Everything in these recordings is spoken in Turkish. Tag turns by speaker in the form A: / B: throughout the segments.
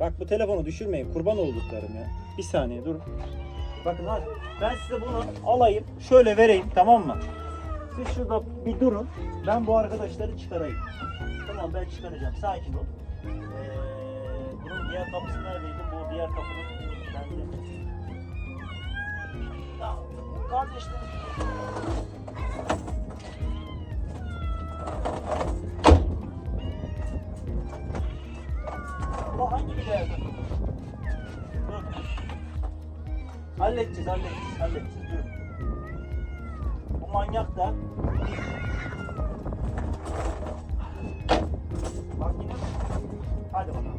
A: Bak bu telefonu düşürmeyin kurban olduklarım ya. Bir saniye dur. Bakın hadi ben size bunu alayım şöyle vereyim tamam mı? Siz şurada bir durun. Ben bu arkadaşları çıkarayım. Tamam ben çıkaracağım. Sakin ol. Ee, bunun diğer kapısı neredeydi? Bu diğer kapının bende. Ya kardeşlerim. Bu hangi bir değerde? Dur. Halledeceğiz, halledeceğiz, halledeceğiz. Dur. Bu manyak da Bak yine. Hadi bakalım.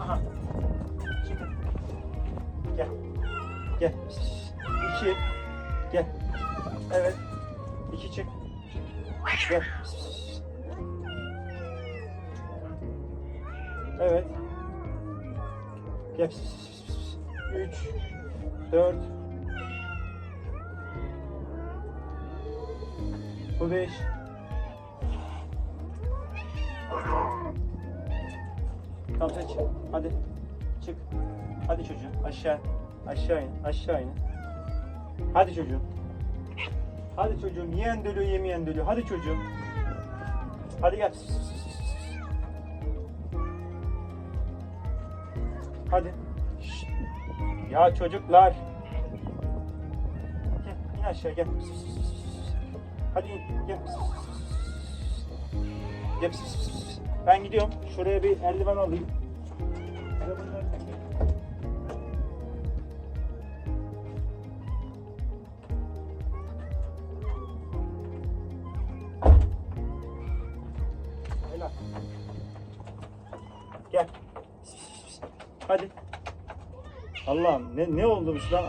A: Aha. Çıkın. Gel. Gel. Gel. Üç. Dört. Bu beş. Tamam sen çık. Hadi. Çık. Hadi çocuğum. Aşağı. Aşağı in. Aşağı in. Hadi çocuğum. Hadi çocuğum. Yiyen dölüyor, yemeyen dölüyor. Hadi çocuğum. Hadi gel. Hadi. Şşt. Ya çocuklar. Gel. in aşağı gel. Hadi in. Gel. Gel. Ben gidiyorum. Şuraya bir eldiven alayım. Gel. Hadi. Allah'ım ne ne oldu bu lan?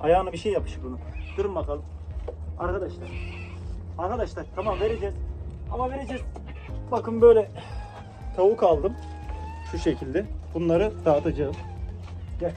A: Ayağına bir şey yapışık bunun. Durun bakalım. Arkadaşlar. Arkadaşlar tamam vereceğiz. Ama vereceğiz. Bakın böyle tavuk aldım. Şu şekilde. Bunları dağıtacağım. Gel.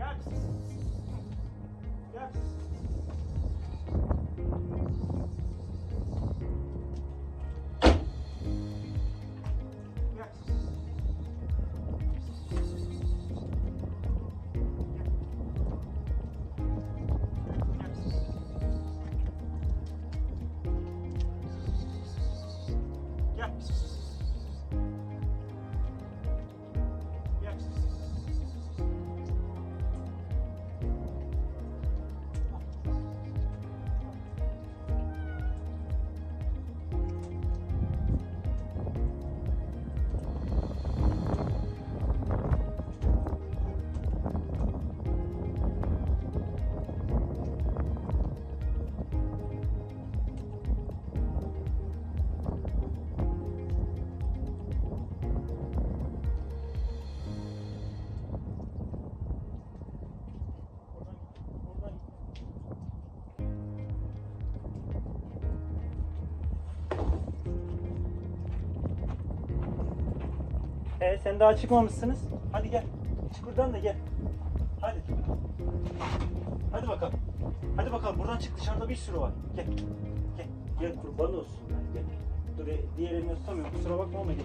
A: Gel. Gel. E sen daha çıkmamışsınız. Hadi gel. Çık buradan da gel. Hadi. Hadi bakalım. Hadi bakalım buradan çık dışarıda bir sürü var. Gel. Gel. Gel kurban olsun ben gel. Dur e, diğer elini tutamıyorum kusura bakma ama gel.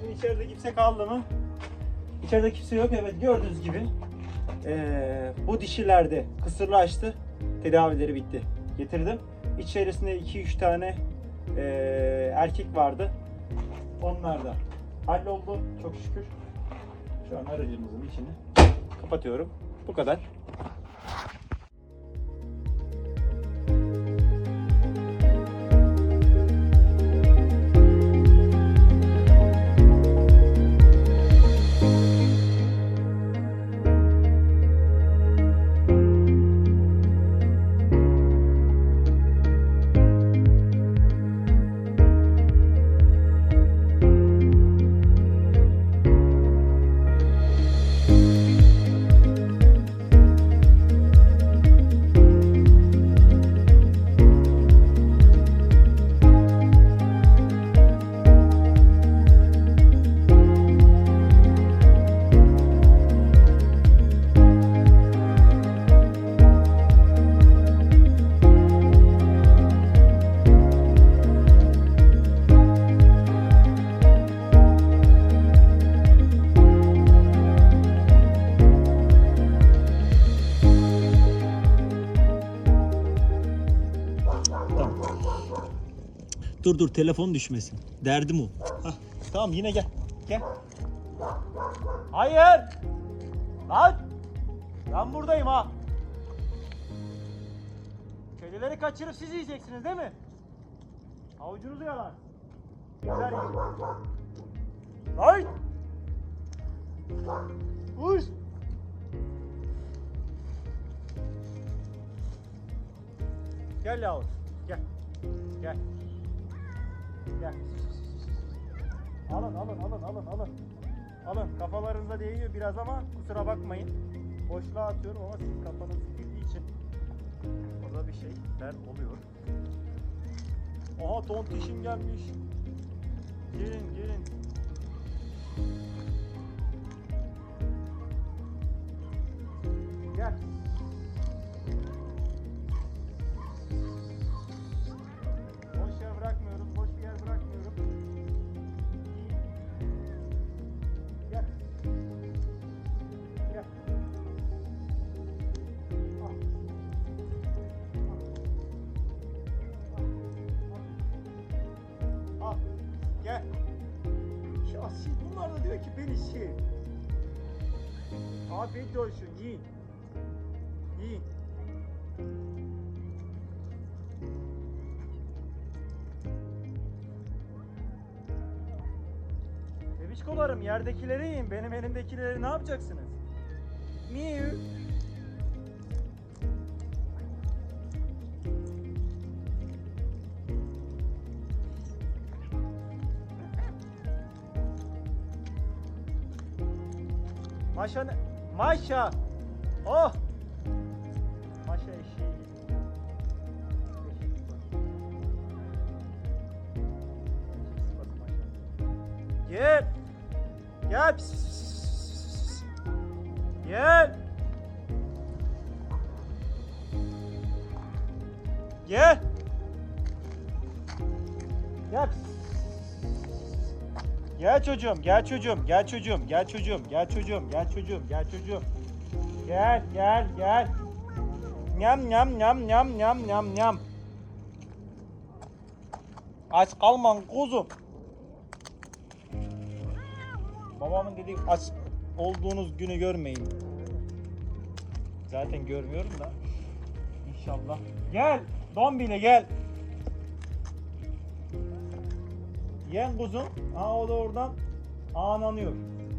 A: Şimdi içeride kimse kaldı mı? İçeride kimse yok evet gördüğünüz gibi. Ee, bu dişilerde kısırlaştı. Tedavileri bitti. Getirdim. İçerisinde 2-3 tane ee, erkek vardı. Onlar da halloldu çok şükür. Şu an aracımızın içini kapatıyorum. Bu kadar. Dur dur telefon düşmesin. Derdim o. Hah, tamam yine gel. Gel. Hayır. Lan. Ben buradayım ha. Kedileri kaçırıp siz yiyeceksiniz değil mi? Avucunuzu yalar. Güzel yiyin. Lan. Uş. Gel yavrum. Gel. Gel. Gel. Alın alın alın alın alın. Alın kafalarınıza değiyor biraz ama kusura bakmayın. Boşluğa atıyorum ama sizin kafanız girdiği için orada bir şeyler oluyor. Aha tontişim gelmiş. Gelin gelin. Gel. Ya siz bunlar da diyor ki beni şey. Afiyet olsun, yiyin. Yiyin. Bebişkolarım yerdekileri yiyin. Benim elimdekileri ne yapacaksınız? Miu. Maşa ne? Maşa. Oh. Maşa eşeği. Gel. Gel. Pis, pis, pis, pis. Gel. Gel. Gel. Gel çocuğum, gel çocuğum, gel çocuğum, gel çocuğum, gel çocuğum, gel çocuğum, gel çocuğum. Gel, gel, gel. Nyam nyam nyam nyam nyam nyam nyam. Aç kalman kuzum. Babamın dediği aç olduğunuz günü görmeyin. Zaten görmüyorum da. İnşallah. Gel. Dombili gel. Yen kuzum. Aa o da oradan ağlanıyor.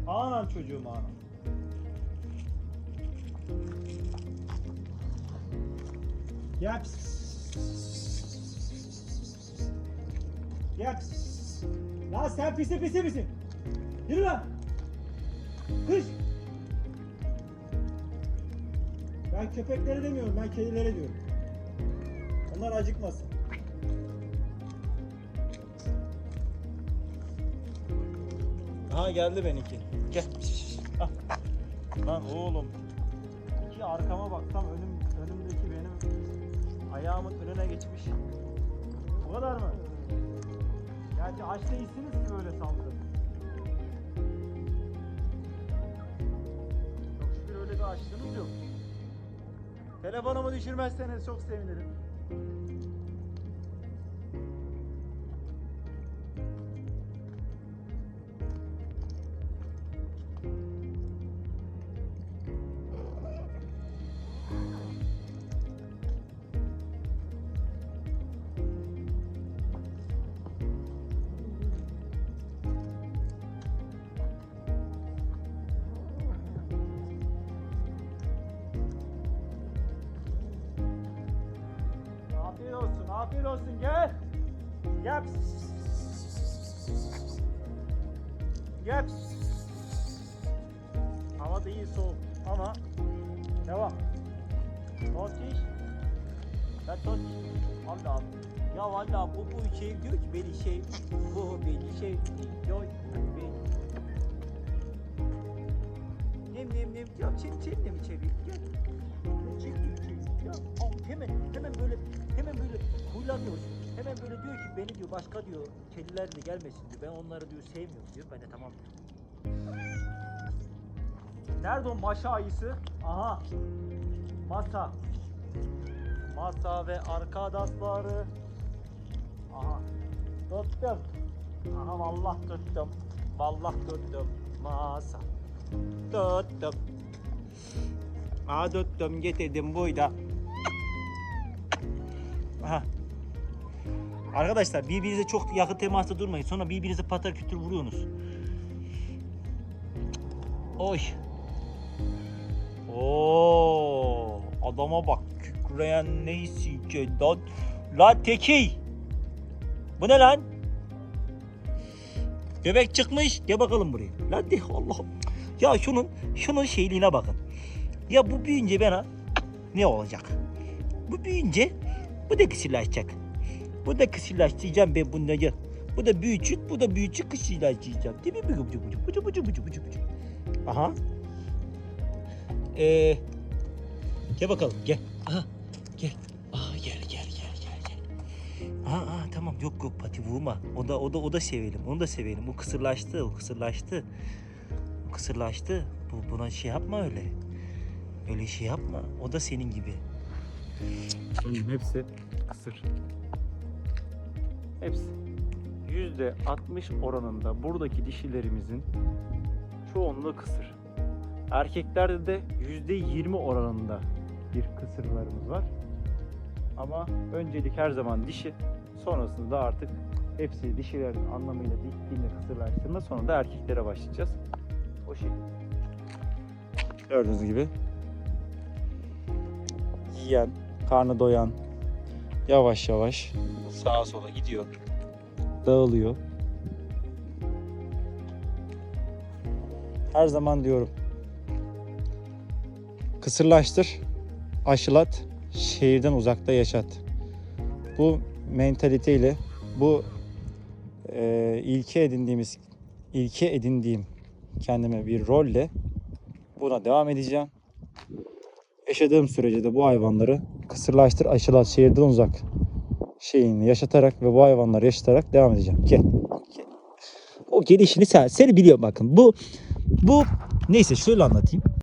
A: Ağlan çocuğum ağlan. Gel. Gel. Lan sen pisi pisi misin? Yürü lan. Kış. Ben köpeklere demiyorum, ben kedilere diyorum. Onlar acıkmasın. Aha geldi benimki. Gel. Ah. Lan oğlum. İki arkama baksam önüm önümdeki benim ayağımın önüne geçmiş. Bu kadar mı? Gerçi aç değilsiniz ki böyle saldırın. Çok şükür öyle bir Başka açtığınız yok. Telefonumu düşürmezseniz çok sevinirim. Afiyet olsun. Gel. Gel. Gel. Hava da iyi soğuk ama devam. Tostiş. Ben tostiş. Allah Allah.
B: Ya valla bu bu şey diyor ki beni şey bu beni şey diyor beni. Nem nem nem sen sen de mi çevir gel. Hemen hemen böyle hemen böyle huylanıyorsun. Hemen böyle diyor ki beni diyor başka diyor kediler de gelmesin diyor. Ben onları diyor sevmiyorum diyor. Ben de tamam diyorum.
A: Nerede o maşa ayısı? Aha. Masa. Masa ve arkadaşları. Aha. Tuttum. Aha vallahi tuttum. Vallahi tuttum. Masa. Tuttum. Aha tuttum getirdim buyda. Aha. Arkadaşlar birbirinize çok yakın temasta durmayın. Sonra birbirinize patar kütür vuruyorsunuz. Oy. Oo, adama bak kükreyen neyse ki lan. La teki. Bu ne lan? Göbek çıkmış. Gel bakalım buraya. Lan de Allah'ım. Ya şunun şunun şeyliğine bakın. Ya bu büyüyünce bana ne olacak? Bu büyüyünce bu da kısırlaşacak. Bu da kısırlaştıracağım ben bunları. Bu da büyücük, bu da büyücük kısırlaştıracağım. Değil mi? Bıcı bıcı bıcı bıcı bıcı bıcı bıcı. Aha. Ee, gel bakalım gel. Aha, gel. Aa, gel gel gel gel gel. Aa, aa, tamam yok yok pati vurma. O da o da o da sevelim. Onu da sevelim. O kısırlaştı, o kısırlaştı. O kısırlaştı. Bu buna şey yapma öyle. Öyle şey yapma. O da senin gibi. Oğlum hepsi kısır. Hepsi. Yüzde 60 oranında buradaki dişilerimizin çoğunluğu kısır. Erkeklerde de yüzde 20 oranında bir kısırlarımız var. Ama öncelik her zaman dişi. Sonrasında artık hepsi dişilerin anlamıyla diktiğinde kısırlaştırma. Sonra da erkeklere başlayacağız. O şey. Gördüğünüz gibi yiyen, karnı doyan yavaş yavaş sağa sola gidiyor. Dağılıyor. Her zaman diyorum. Kısırlaştır, aşılat, şehirden uzakta yaşat. Bu mentaliteyle, bu e, ilke edindiğimiz, ilke edindiğim kendime bir rolle buna devam edeceğim. Yaşadığım sürece de bu hayvanları kısırlaştır, aşılat, şehirden uzak şeyini yaşatarak ve bu hayvanları yaşatarak devam edeceğim. Gel. O gelişini sen, seni biliyorum bakın. Bu bu neyse şöyle anlatayım.